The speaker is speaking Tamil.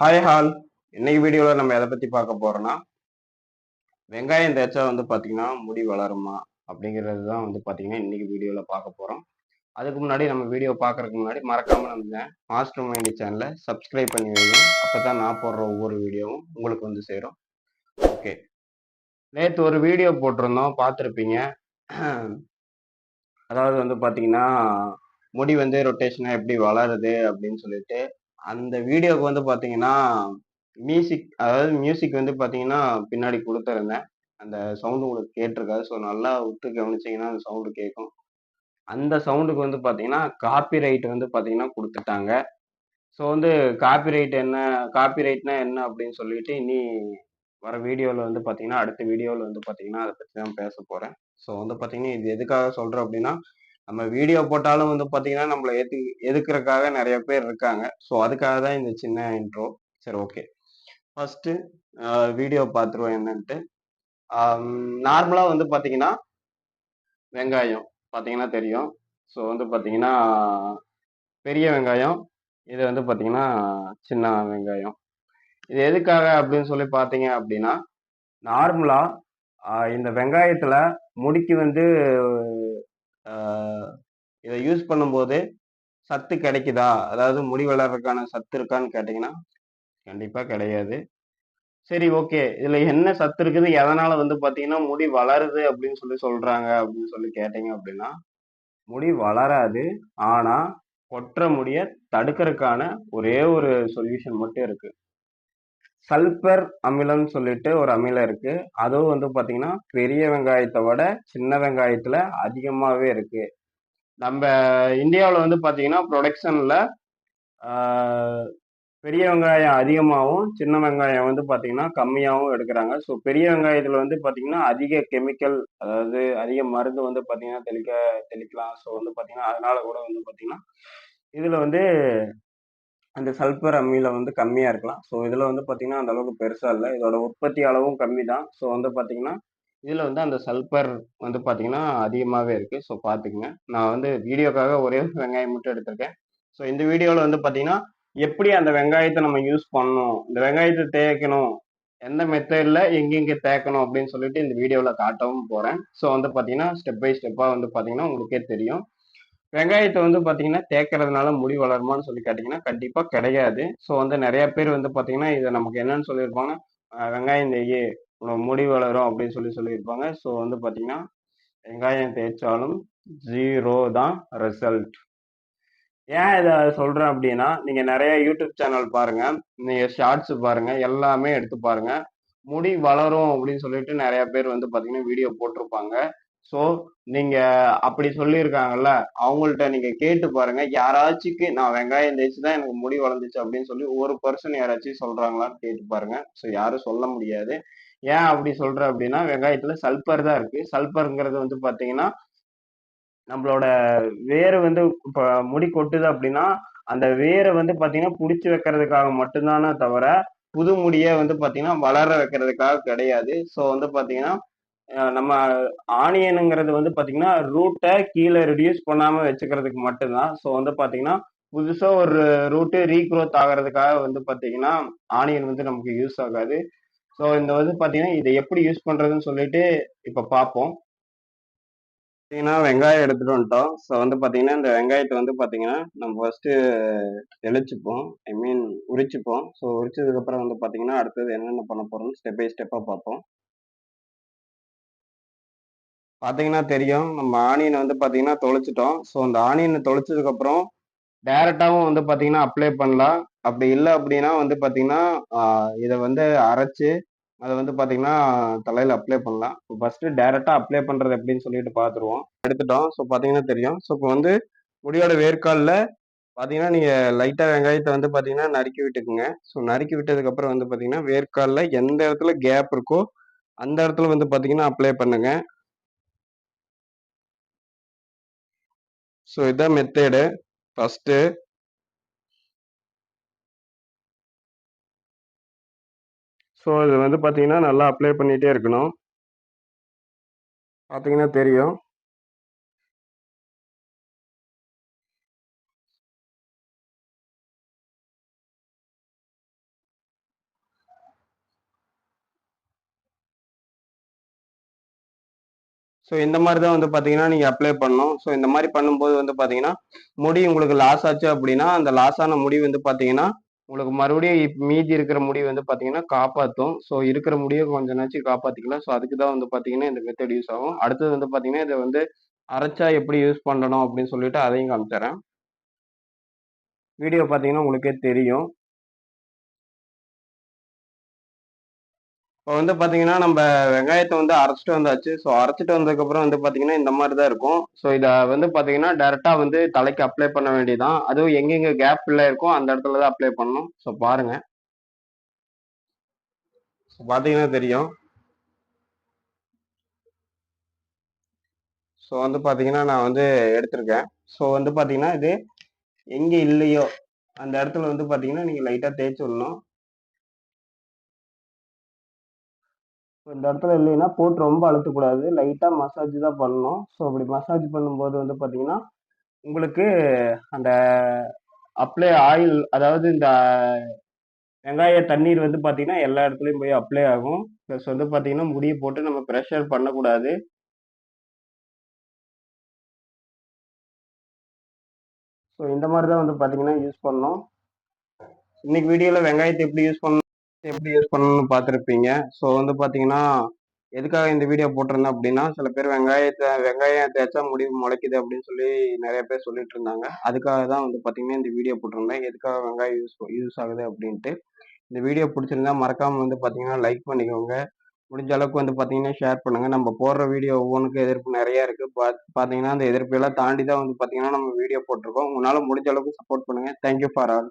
ஹாய் ஹால் இன்னைக்கு வீடியோவில் நம்ம எதை பற்றி பார்க்க போகிறோன்னா வெங்காயம் தேய்ச்சா வந்து பார்த்தீங்கன்னா முடி வளருமா அப்படிங்கிறது தான் வந்து பார்த்தீங்கன்னா இன்றைக்கி வீடியோவில் பார்க்க போகிறோம் அதுக்கு முன்னாடி நம்ம வீடியோ பார்க்கறதுக்கு முன்னாடி மறக்காமல் நம்ம மாஸ்டர் மைண்ட் சேனலை சப்ஸ்கிரைப் பண்ணி வைங்க. அப்போ தான் நான் போடுற ஒவ்வொரு வீடியோவும் உங்களுக்கு வந்து சேரும். ஓகே நேற்று ஒரு வீடியோ போட்டிருந்தோம். பார்த்துருப்பீங்க. அதாவது வந்து பார்த்தீங்கன்னா முடி வந்து ரொட்டேஷனாக எப்படி வளருது அப்படின்னு சொல்லிட்டு அந்த வீடியோவுக்கு வந்து பார்த்தீங்கன்னா மியூசிக் அதாவது மியூசிக் வந்து பார்த்தீங்கன்னா பின்னாடி கொடுத்துருந்தேன். அந்த சவுண்டு உங்களுக்கு கேட்டிருக்காது. ஸோ நல்லா உத்து கவனிச்சிங்கன்னா அந்த சவுண்டு கேட்கும் அந்த சவுண்டுக்கு வந்து பார்த்தீங்கன்னா காப்பி ரைட் வந்து பார்த்தீங்கன்னா கொடுத்துட்டாங்க. ஸோ வந்து காப்பி ரைட் என்ன காப்பிரைட்னா என்ன அப்படின்னு சொல்லிட்டு இனி வர வீடியோவில் வந்து பார்த்தீங்கன்னா அடுத்த வீடியோவில் வந்து பார்த்தீங்கன்னா அதை பற்றி தான் பேச போகிறேன் ஸோ வந்து பார்த்தீங்கன்னா இது எதுக்காக சொல்கிறேன் அப்படின்னா நம்ம வீடியோ போட்டாலும் வந்து பார்த்தீங்கன்னா நம்மளை எது எதுக்குறக்காக நிறைய பேர் இருக்காங்க. ஸோ அதுக்காக தான் இந்த சின்ன இன்ட்ரோ சரி ஓகே ஃபஸ்ட்டு வீடியோ பார்த்துருவோம் என்னன்ட்டு. நார்மலாக வந்து பார்த்தீங்கன்னா வெங்காயம் பார்த்தீங்கன்னா தெரியும். ஸோ வந்து பார்த்தீங்கன்னா பெரிய வெங்காயம். இது வந்து பார்த்தீங்கன்னா சின்ன வெங்காயம். இது எதுக்காக அப்படின்னு சொல்லி பார்த்தீங்க அப்படின்னா நார்மலாக இந்த வெங்காயத்தில் முடிக்கு வந்து இதை யூஸ் பண்ணும்போது சத்து கிடைக்குதா? அதாவது முடி வளர்றதுக்கான சத்து இருக்கான்னு கேட்டிங்கன்னா கண்டிப்பாக கிடையாது. சரி ஓகே. இதில் என்ன சத்து இருக்குது? எதனால் வந்து பார்த்தீங்கன்னா முடி வளருது அப்படின்னு சொல்லி சொல்கிறாங்க அப்படின்னு சொல்லி கேட்டிங்க அப்படின்னா முடி வளராது. ஆனால் கொற்ற முடிய தடுக்கிறதுக்கான ஒரே ஒரு சொல்யூஷன் மட்டும் இருக்குது சல்பர் அமிலம்னு சொல்லிட்டு ஒரு அமிலம் இருக்கு. அதுவும் வந்து பார்த்தீங்கன்னா பெரிய வெங்காயத்தை விட சின்ன வெங்காயத்தில் அதிகமாகவே இருக்கு. நம்ம இந்தியாவில் வந்து பார்த்தீங்கன்னா ப்ரொடக்ஷனில் பெரிய வெங்காயம் அதிகமாகவும் சின்ன வெங்காயம் வந்து பார்த்தீங்கன்னா கம்மியாகவும் எடுக்கிறாங்க. ஸோ பெரிய வெங்காயத்தில் வந்து பார்த்தீங்கன்னா அதிக கெமிக்கல் அதாவது அதிக மருந்து வந்து பார்த்தீங்கன்னா தெளிக்க தெளிக்கலாம். ஸோ வந்து பார்த்தீங்கன்னா அதனால கூட வந்து பார்த்தீங்கன்னா இதில் வந்து அந்த சல்பர் அம்மியில் வந்து கம்மியாக இருக்கலாம். ஸோ இதில் வந்து பார்த்திங்கன்னா அந்த அளவுக்கு பெருசாக இல்லை. இதோட உற்பத்தி அளவும் கம்மி தான் ஸோ வந்து பார்த்திங்கன்னா இதில் வந்து அந்த சல்பர் வந்து பார்த்திங்கன்னா அதிகமாகவே இருக்குது ஸோ பார்த்துக்குங்க நான் வந்து வீடியோக்காக ஒரே வெங்காயம் மட்டும் எடுத்திருக்கேன். ஸோ இந்த வீடியோவில் வந்து பார்த்திங்கன்னா எப்படி அந்த வெங்காயத்தை நம்ம யூஸ் பண்ணணும்? இந்த வெங்காயத்தை தேய்க்கணும். எந்த மெத்தடில் எங்கெங்கே தேய்க்கணும்? அப்படின்னு சொல்லிட்டு இந்த வீடியோவில் காட்டவும் போகிறேன் ஸோ வந்து பார்த்தீங்கன்னா ஸ்டெப் பை ஸ்டெப்பாக வந்து பார்த்தீங்கன்னா உங்களுக்கே தெரியும். வெங்காயத்தை வந்து பார்த்தீங்கன்னா தேய்க்கிறதுனால முடி வளருமான்னு சொல்லி கேட்டிங்கன்னா கண்டிப்பாக கிடையாது. ஸோ வந்து நிறைய பேர் வந்து பார்த்தீங்கன்னா இதை நமக்கு என்னன்னு சொல்லியிருப்பாங்க? வெங்காயம் தேய் முடி வளரும் அப்படின்னு சொல்லி சொல்லியிருப்பாங்க. ஸோ வந்து பார்த்தீங்கன்னா வெங்காயம் தேய்ச்சாலும் ஜீரோ தான் ரிசல்ட் ஏன் இதை சொல்கிறேன் அப்படின்னா நீங்கள் நிறைய யூடியூப் சேனல் பாருங்கள் நீங்கள் ஷார்ட்ஸ் பாருங்கள் எல்லாமே எடுத்து பாருங்கள் முடி வளரும் அப்படின்னு சொல்லிட்டு நிறைய பேர் வந்து பார்த்தீங்கன்னா வீடியோ போட்டிருப்பாங்க. ஸோ நீங்க அப்படி சொல்லியிருக்காங்கல்ல அவங்கள்ட்ட நீங்க கேட்டு பாருங்க. யாராச்சுக்கு நான் வெங்காயம் தேய்ச்சி தான் எனக்கு முடி வளர்ந்துச்சு அப்படின்னு சொல்லி ஒரு பர்சன் யாராச்சும் சொல்றாங்களான்னு கேட்டு பாருங்க. ஸோ யாரும் சொல்ல முடியாது. ஏன் அப்படி சொல்ற அப்படின்னா வெங்காயத்துல சல்பர் தான் இருக்கு. சல்பருங்கிறது வந்து பாத்தீங்கன்னா நம்மளோட வேறு வந்து இப்போ முடி கொட்டுது அப்படின்னா அந்த வேரை வந்து பாத்தீங்கன்னா பிடிச்சி வைக்கிறதுக்காக மட்டும்தானே தவிர புது முடியை வந்து பாத்தீங்கன்னா வளர வைக்கிறதுக்காக கிடையாது. ஸோ வந்து பாத்தீங்கன்னா நம்ம ஆனியனுங்கிறது வந்து பார்த்தீங்கன்னா ரூட்டை கீழே ரிடியூஸ் பண்ணாமல் வச்சுக்கிறதுக்கு மட்டும்தான். ஸோ வந்து பார்த்தீங்கன்னா புதுசாக ஒரு ரூட்டு ரீக்ரோத் ஆகிறதுக்காக வந்து பார்த்தீங்கன்னா ஆனியன் வந்து நமக்கு யூஸ் ஆகாது. ஸோ இந்த வந்து பார்த்தீங்கன்னா இதை எப்படி யூஸ் பண்ணுறதுன்னு சொல்லிட்டு இப்போ பார்ப்போம் பார்த்தீங்கன்னா வெங்காயம் எடுத்துகிட்டு வந்துட்டோம். ஸோ வந்து பார்த்தீங்கன்னா இந்த வெங்காயத்தை வந்து பார்த்தீங்கன்னா நம்ம ஃபஸ்ட்டு தெளிச்சுப்போம். ஐ மீன் உரிச்சுப்போம். ஸோ உரிச்சதுக்கப்புறம் வந்து பார்த்தீங்கன்னா அடுத்தது என்னென்ன பண்ண போகிறோம்னு ஸ்டெப் பை ஸ்டெப்பாக பார்ப்போம் பார்த்தீங்கன்னா தெரியும். நம்ம ஆனியனை வந்து பார்த்தீங்கன்னா தொலைச்சிட்டோம். ஸோ அந்த ஆனியனை தொலைச்சதுக்கப்புறம் டைரெக்டாகவும் வந்து பார்த்தீங்கன்னா அப்ளை பண்ணலாம். அப்படி இல்லை அப்படின்னா வந்து பார்த்தீங்கன்னா இதை வந்து அரைச்சி அதை வந்து பார்த்தீங்கன்னா தலையில் அப்ளை பண்ணலாம். இப்போ ஃபஸ்ட்டு டேரெக்டாக அப்ளை பண்ணுறது எப்படின்னு சொல்லிட்டு பார்த்துருவோம் எடுத்துட்டோம். ஸோ பார்த்தீங்கன்னா தெரியும். ஸோ இப்போ வந்து முடியோட வேர்க்காலில் பார்த்தீங்கன்னா நீங்கள் லைட்டாக வெங்காயத்தை வந்து பார்த்தீங்கன்னா நறுக்கி விட்டுக்குங்க. ஸோ நறுக்கி விட்டதுக்கப்புறம் வந்து பார்த்தீங்கன்னா வேர்க்காலில் எந்த இடத்துல கேப் இருக்கோ அந்த இடத்துல வந்து பார்த்தீங்கன்னா அப்ளை பண்ணுங்கள் ஸோ இதான் மெத்தேடு ஃபஸ்ட்டு ஸோ இது வந்து பார்த்தீங்கன்னா நல்லா அப்ளை பண்ணிகிட்டே இருக்கணும். பார்த்தீங்கன்னா தெரியும். ஸோ இந்த மாதிரி தான் வந்து பார்த்தீங்கன்னா நீங்கள் அப்ளை பண்ணணும். ஸோ இந்த மாதிரி பண்ணும்போது வந்து பார்த்தீங்கன்னா முடி உங்களுக்கு லாஸ் ஆச்சு அப்படின்னா அந்த லாஸ் ஆன முடி வந்து பார்த்தீங்கன்னா உங்களுக்கு மறுபடியும் இப் மீதி இருக்கிற முடி வந்து பார்த்தீங்கன்னா காப்பாற்றும் ஸோ இருக்கிற முடியை கொஞ்சம் நாச்சு காப்பாற்றிக்கலாம் ஸோ அதுக்கு தான் வந்து பார்த்தீங்கன்னா இந்த மெத்தட் யூஸ் ஆகும். அடுத்தது வந்து பார்த்தீங்கன்னா இதை வந்து அரைச்சா எப்படி யூஸ் பண்ணணும் அப்படின்னு சொல்லிட்டு அதையும் காமிச்சிடுறேன் வீடியோ பார்த்தீங்கன்னா உங்களுக்கே தெரியும். இப்போ வந்து பார்த்தீங்கன்னா நம்ம வெங்காயத்தை வந்து அரைச்சிட்டு வந்தாச்சு. ஸோ அரைச்சிட்டு வந்ததுக்கப்புறம் வந்து பார்த்தீங்கன்னா இந்த மாதிரி தான் இருக்கும். ஸோ இதை வந்து பார்த்தீங்கன்னா டேரெக்டாக வந்து தலைக்கு அப்ளை பண்ண வேண்டியதான் அதுவும் எங்கெங்கே கேப் இல்லை இருக்கோ அந்த இடத்துல தான் அப்ளை பண்ணணும். ஸோ பாருங்க. ஸோ பார்த்தீங்கன்னா தெரியும். ஸோ வந்து பார்த்தீங்கன்னா நான் வந்து எடுத்திருக்கேன். ஸோ வந்து பார்த்தீங்கன்னா இது எங்கே இல்லையோ அந்த இடத்துல வந்து பார்த்தீங்கன்னா நீங்கள் லைட்டாக தேய்ச்சி விடணும். இந்த இடத்துல இல்லைன்னா போட்டு ரொம்ப அழுத்தக்கூடாது. லைட்டாக மசாஜ் தான் பண்ணணும். ஸோ அப்படி மசாஜ் பண்ணும்போது வந்து பார்த்தீங்கன்னா உங்களுக்கு அந்த அப்ளை ஆயில் அதாவது இந்த வெங்காய தண்ணீர் வந்து பார்த்தீங்கன்னா எல்லா இடத்துலையும் போய் அப்ளை ஆகும். ப்ளஸ் வந்து பார்த்தீங்கன்னா முடியை போட்டு நம்ம ப்ரெஷர் பண்ணக்கூடாது. ஸோ இந்த மாதிரி தான் வந்து பார்த்தீங்கன்னா யூஸ் பண்ணோம் இன்னைக்கு வீடியோவில் வெங்காயத்தை எப்படி யூஸ் பண்ணணும் எப்படி யூஸ் பண்ணணும்னு பார்த்துருப்பீங்க. ஸோ வந்து பார்த்தீங்கன்னா எதுக்காக இந்த வீடியோ போட்டிருந்தேன் அப்படின்னா சில பேர் வெங்காயத்தை வெங்காயம் தேய்ச்சா முடி முளைக்குது அப்படின்னு சொல்லி நிறைய பேர் சொல்லிட்டு இருந்தாங்க. அதுக்காக தான் வந்து பார்த்தீங்கன்னா இந்த வீடியோ போட்டிருந்தேன். எதுக்காக வெங்காயம் யூஸ் யூஸ் ஆகுது அப்படின்ட்டு. இந்த வீடியோ பிடிச்சிருந்தா மறக்காம வந்து பார்த்தீங்கன்னா லைக் பண்ணிக்கோங்க. முடிஞ்ச அளவுக்கு வந்து பார்த்தீங்கன்னா ஷேர் பண்ணுங்க. நம்ம போடுற வீடியோ ஒவ்வொன்றுக்கும் எதிர்ப்பு நிறைய இருக்கு. பார்த்தீங்கன்னா அந்த எதிர்ப்பு எல்லாம் தாண்டி தான் வந்து பார்த்தீங்கன்னா நம்ம வீடியோ போட்டிருக்கோம். உங்களால் முடிஞ்ச அளவுக்கு சப்போர்ட் பண்ணுங்க. Thank you for all